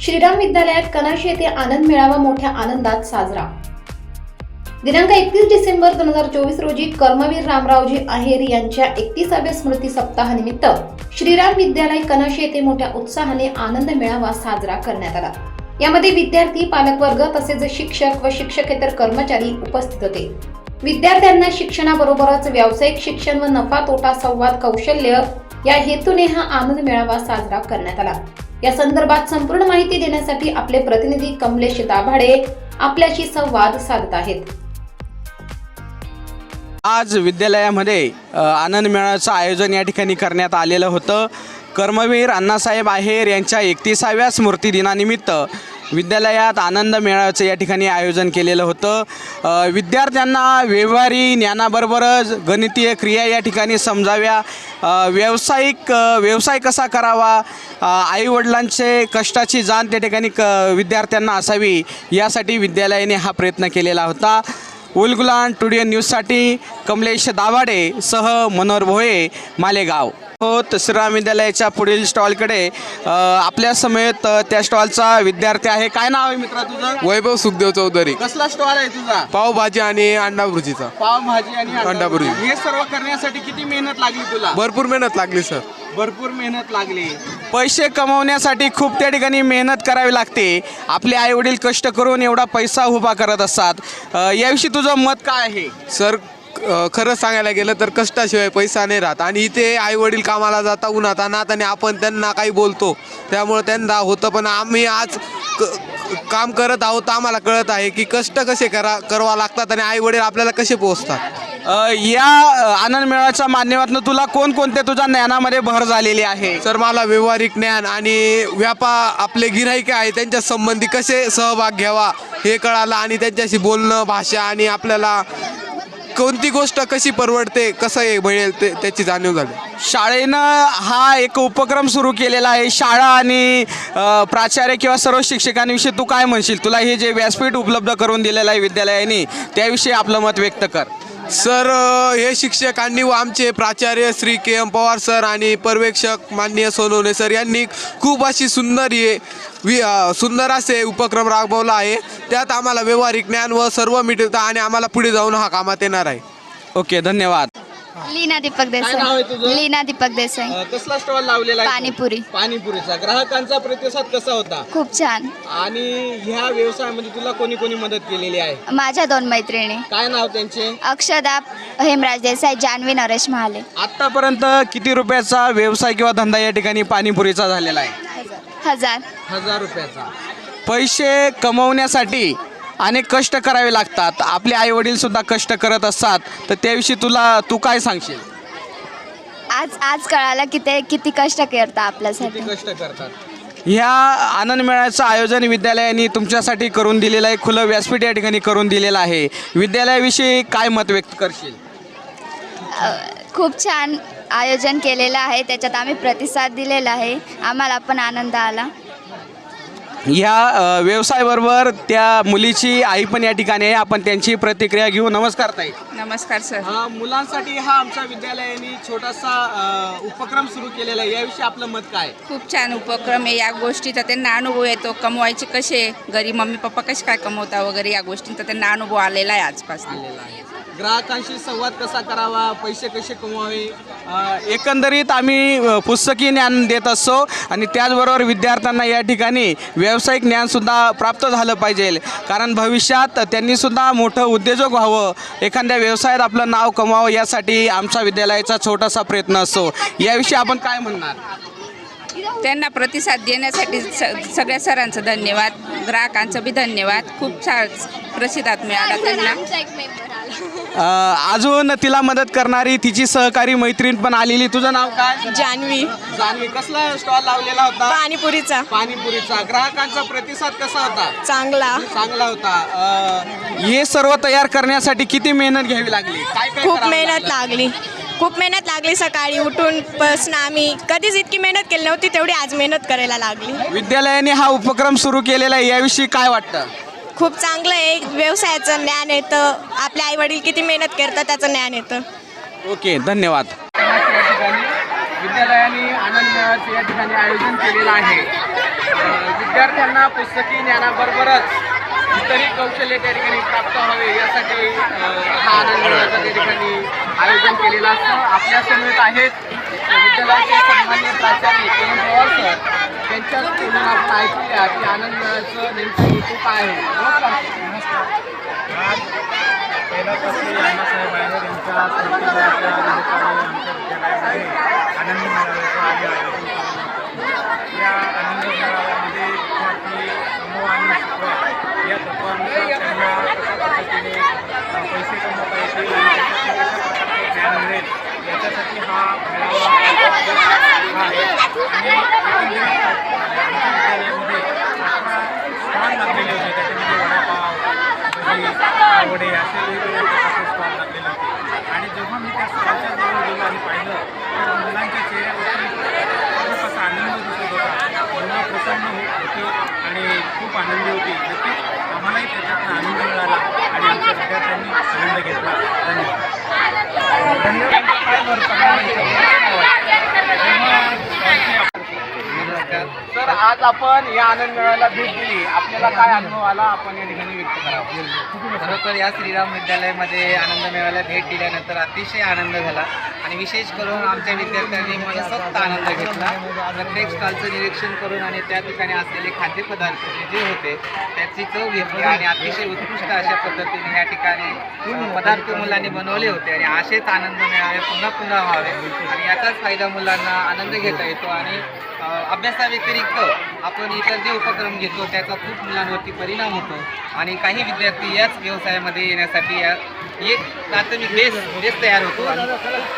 श्रीराम विद्यालयात कनाशी येथे आनंद मेळावा मोठ्या आनंदात साजरा. दिनांक एकतीस डिसेंबर दोन हजार चोवीस रोजी कर्मवीर रामरावजी आहेर यांच्या एकतीसाव्या स्मृती सप्ताहानिमित्त श्रीराम विद्यालय कनाशी येथे मोठ्या उत्साहाने आनंद मेळावा साजरा करण्यात आला. यामध्ये विद्यार्थी पालकवर्ग तसेच शिक्षक व शिक्षकेतर कर्मचारी उपस्थित होते. विद्यार्थ्यांना शिक्षणाबरोबरच व्यावसायिक शिक्षण व नफा तोटा संवाद कौशल्य या हेतूने हा आनंद मेळावा साजरा करण्यात आला. या संदर्भात संपूर्ण माहिती देण्यासाठी आपले प्रतिनिधी कमलेश दाभाडे आपल्याशी संवाद साधत आहेत. आज विद्यालयामध्ये आनंद मेळाचं आयोजन या ठिकाणी करण्यात आलेलं होतं. कर्मवीर अण्णासाहेब आहेर यांच्या एकतीसाव्या स्मृतिदिनानिमित्त विद्यालयात आनंद मेळाव्याचं या ठिकाणी आयोजन केलेलं होतं. विद्यार्थ्यांना व्यवहारी ज्ञानाबरोबरच गणितीय क्रिया या ठिकाणी समजाव्या. व्यावसायिक व्यवसाय कसा करावा आईवडिलांचे कष्टाची जाण त्या ठिकाणी क विद्यार्थ्यांना असावी यासाठी विद्यालयाने हा प्रयत्न केलेला होता. उलगुलान टुडिओ न्यूजसाठी कमलेश दाभाडे सह मनोहर भोये मालेगाव. हो श्रीराम विद्यालयाच्या पुढील स्टॉलकडे आपल्या समेत त्या स्टॉलचा विद्यार्थी आहे. काय नाव आहे मित्रा तुझं? वैभव सुखदेव चौधरी. कसला स्टॉल आहे तुझा? पावभाजी आणि अंडा भुर्जीचा पावभाजी आणि अंडा. भुर्जी. हे सर्व करण्यासाठी किती मेहनत लागली तुला? भरपूर मेहनत लागली सर. भरपूर मेहनत लागली. पैसे कमवण्यासाठी खूप त्या ठिकाणी मेहनत करावी लागते. आपले आई वडील कष्ट करून एवढा पैसा उभा करत असतात. याविषयी तुझं मत काय आहे? सर अ, खरं सांगायला गेलं तर कष्टाशिवाय पैसा नाही राहत. आणि इथे आई वडील कामाला जाता उन्हात अनात आणि आपण त्यांना काही बोलतो. त्यामुळे त्यांना होतं पण आम्ही आज क- काम करत आहोत आम्हाला कळत आहे की कष्ट कसे करा करावं लागतात आणि आई वडील आपल्याला कसे पोहोचतात? या आनंद मेळाव्याच्या माध्यमातून तुला कोणकोणते तुझ्या ज्ञानामध्ये भर झालेली आहे? सर मला व्यवहारिक ज्ञान आणि व्यापार आपले गिराहिके आहे त्यांच्या संबंधी कसे सहभाग घ्यावा हे कळालं आणि त्यांच्याशी बोलणं भाषा आणि आपल्याला कोणती गोष्ट कशी परवडते कसं हे मिळेल ते त्याची जाणीव झाली. शाळेनं हा एक उपक्रम सुरू केलेला आहे. शाळा आणि अ, प्राचार्य किंवा सर्व शिक्षकांविषयी तू काय म्हणशील? तुला हे जे व्यासपीठ उपलब्ध करून दिलेलं आहे विद्यालयाने त्याविषयी आपलं मत व्यक्त कर. सर अ, हे शिक्षकांनी व आमचे प्राचार्य Shri K M Pawar sir आणि पर्यवेक्षक माननीय सोनवणे सर यांनी खूप अशी सुंदर हे वि अ, सुंदर असे उपक्रम राबवला आहे. त्यात आम्हाला व्यवहारिक ज्ञान व सर्व मिळतं आणि आम्हाला पुढे जाऊन हा कामात येणार आहे. ओके धन्यवाद. लीना दीपक नाव आहे तुझं? देसाई लीना दीपक देसाई. अ, कसला स्टॉल लावलेला आहे पाणीपुरी. पाणीपुरीचा. ग्राहकांचा प्रतिसाद कसा होता? खूप छान. आणि ह्या व्यवसायामध्ये तुला कोणी कोणी मदत केलेली आहे? माझ्या दोन मैत्रिणी. काय नाव त्यांचे? अक्षदा हेमराज देसाई जान्हवी नरेश महाले. आतापर्यंत किती रुपयाचा व्यवसाय किंवा धंदा या ठिकाणी पाणीपुरीचा झालेला आहे? हजार. हजार रुपयाचा. पैसे कमवण्यासाठी अनेक कष्ट करावे लागतात. आपले आई वडील सुद्धा कष्ट करत असतात. तर त्याविषयी तुला तू काय सांगशील? आज आज कळालं की ते किती कष्ट करता आपल्यासाठी. कष्ट करतात. ह्या आनंद मेळ्याचं आयोजन विद्यालयाने तुमच्यासाठी करून दिलेलं आहे. खुलं व्यासपीठ या ठिकाणी करून दिलेलं आहे. विद्यालयाविषयी काय मत व्यक्त करशील? अ, खूप छान आयोजन केलेलं आहे. त्याच्यात आम्ही प्रतिसाद दिलेला आहे. आम्हाला पण आनंद आला. ह्या व्यवसायाबरोबर त्या मुलीची आई पण या ठिकाणी आहे. आपण त्यांची प्रतिक्रिया घेऊ. नमस्कार ताई. नमस्कार सर. अ, मुलांसाठी हा आमच्या विद्यालयाने छोटासा अ, उपक्रम सुरू केलेला आहे. याविषयी आपलं मत काय? खूप छान उपक्रम आहे. या गोष्टीचा त्यांना अनुभव येतो. कमवायचे कसे? घरी मम्मी पप्पा कसे काय कमवता वगैरे या गोष्टींचा त्यांना अनुभव आलेला आहे आजपासून. आलेला आहे. ग्राहकांशी संवाद कसा करावा? पैसे कसे कमवावे? एकंदरीत आम्ही पुस्तकी ज्ञान देत असतो आणि त्याचबरोबर विद्यार्थ्यांना या ठिकाणी व्यावसायिक ज्ञानसुद्धा प्राप्त झालं पाहिजे. कारण भविष्यात त्यांनीसुद्धा मोठं उद्योजक व्हावं एखाद्या व्यवसायात आपलं नाव कमावं यासाठी आमचा विद्यालयाचा छोटासा प्रयत्न असतो. याविषयी आपण काय म्हणणार? त्यांना प्रतिसाद देण्यासाठी स सगळ्या सरांचं धन्यवाद. ग्राहकांचं बी धन्यवाद. खूप छान प्रतिसाद मिळाला त्यांना. अ, अजून तिला मदत करणारी तिची सहकारी मैत्रीण पण आलेली. तुझं नाव काय? जान्हवी जान्हवी कसला स्टॉल लावलेला होता? पाणीपुरीचा. पाणीपुरीचा. ग्राहकांचा प्रतिसाद कसा होता? चांगला. चांगला होता. हे सर्व तयार करण्यासाठी किती मेहनत घ्यावी लागली? काय काय खूप मेहनत लागलं? खूप मेहनत लागली सकाळी उठून पासून आम्ही. कधीच इतकी मेहनत केली नव्हती तेवढी आज मेहनत करायला लागली. विद्यालयाने हा उपक्रम सुरू केलेला आहे याविषयी काय वाटतं? खूप चांगलं आहे व्यवसायाचं ज्ञान येतं. आपले आई वडील किती मेहनत करतात त्याचं ज्ञान येतं. ओके धन्यवाद. विद्यालयाने आनंद मेळाव्याचे या ठिकाणी आयोजन केलेलं आहे. विद्यार्थ्यांना पुस्तकी ज्ञानाबरोबरच इतरही कौशल्य त्या ठिकाणी प्राप्त व्हावे यासाठी हा आनंद मेळाव्याचं त्या ठिकाणी आयोजन केलेलं असतं. आपल्यासमोर आहेत विद्यालयाचे सन्मान्य प्राचार्य के एम पवार सर. त्यांच्याच बोलून आपण ऐकूया की आनंद मेळाव्याचं नेमकं हेतू काय आहे. नमस्कार. पहिल्यापासून अण्णासाहेब आमच्या विद्यालयामध्ये आनंद मेळाव्याचं आम्ही आयोजन केलं होतं या आनंद मेळाव्यामध्ये विद्यार्थी समूह आणि शिकवा या तत्वानुसार त्यांना कशा पद्धतीने अ, पैसे कमवता येतील आणि त्याच्यातून कशा प्रकारचे ज्ञान मिळेल याच्यासाठी हा मेळावा हा आहे आणि एकंदरीत आमच्या विद्यालयामध्ये स्टॉल लागलेले होते त्याच्यामध्ये वडापाव आवडे असे वेगवेगळ्या प्रकारचे स्टॉल लागलेले होते आणि जेव्हा मी त्या स्टॉलच्या जवळ गेलो आणि पाहिलं तर मुलांच्या चेहऱ्यावरती खूप असा आनंद दिसत होता मुलं प्रसन्न होत होती आणि खूप आनंदी होती नक्कीच आम्हालाही त्याच्यातून आनंद मिळाला आणि आमच्या विद्यार्थ्यांनी आनंद घेतला धन्यवाद. तर आज आपण या आनंद मेळ्याला भेट दिली. आपल्याला काय अनुभव आला? आपण या ठिकाणी व्यक्त करावं. खरोखर या श्रीराम विद्यालयामध्ये आनंद मेळ्याला भेट दिल्यानंतर अतिशय आनंद झाला. आणि विशेष करून आमच्या विद्यार्थ्यांनी मनसोक्त आनंद घेतला. प्रत्येक स्टॉलचं निरीक्षण करून आणि त्या ठिकाणी असलेले खाद्यपदार्थ जे होते त्याची चव घेतली आणि अतिशय उत्कृष्ट अशा पद्धतीने या ठिकाणी पदार्थ मुलांनी बनवले होते आणि असेच आनंद मिळावे पुन्हा पुन्हा व्हावे. आणि याचाच फायदा मुलांना आनंद घेता येतो आणि अभ्यासाव्यतिरिक्त आपण इतर जे उपक्रम घेतो त्याचा खूप मुलांवरती परिणाम होतो. आणि काही विद्यार्थी याच व्यवसायामध्ये येण्यासाठी या एक प्राथमिक बेस बेस तयार होतो. आणि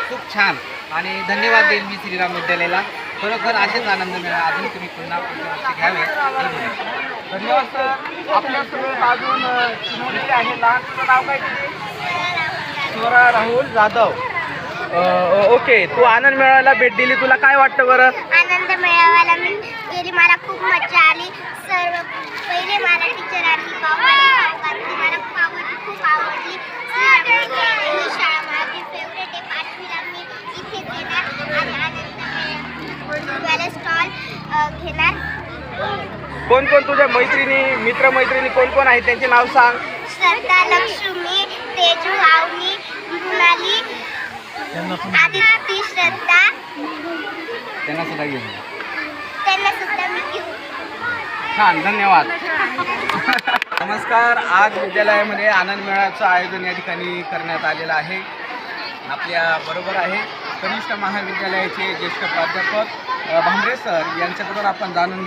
खूप छान. आणि धन्यवाद देईन मी श्रीराम विद्यालयाला. खरोखर असेच आनंद मिळा अजून तुम्ही पुन्हा पुढच्या घ्यावे. धन्यवाद सर. आपल्यासमोर अजून आहे लहान नाव काय स्वरा राहुल जाधव. ओके. तू आनंद मेळाव्याला भेट दिली. तुला काय वाटतं बरं? गेली मला खूप मजा आली. सर्व पहिले मला टीचरांनी पावभाजी खाऊ घातली मला पावभाजी खूप आवडली. ही शाळा माझी फेवरेट आहे. पाचवीला मी आणि आनंद स्टॉल घेणार. कोण कोण तुझ्या मैत्रिणी मित्र मैत्रिणी कोण कोण आहेत त्यांचे नाव सांग. श्रद्धा लक्ष्मी तेजू आवनी मृणाली. आदिती श्रद्धा. त्यांना सुद्धा घेऊन त्यांना सुद्धा मी घेऊ. छान धन्यवाद. नमस्कार आज विद्यालयामध्ये आनंद मेळाव्याचं आयोजन या ठिकाणी करण्यात आलेलं आहे. आपल्या बरोबर आहे कनिष्ठ महाविद्यालयाचे ज्येष्ठ प्राध्यापक भांबरे सर. यांच्याकडून आपण जाणून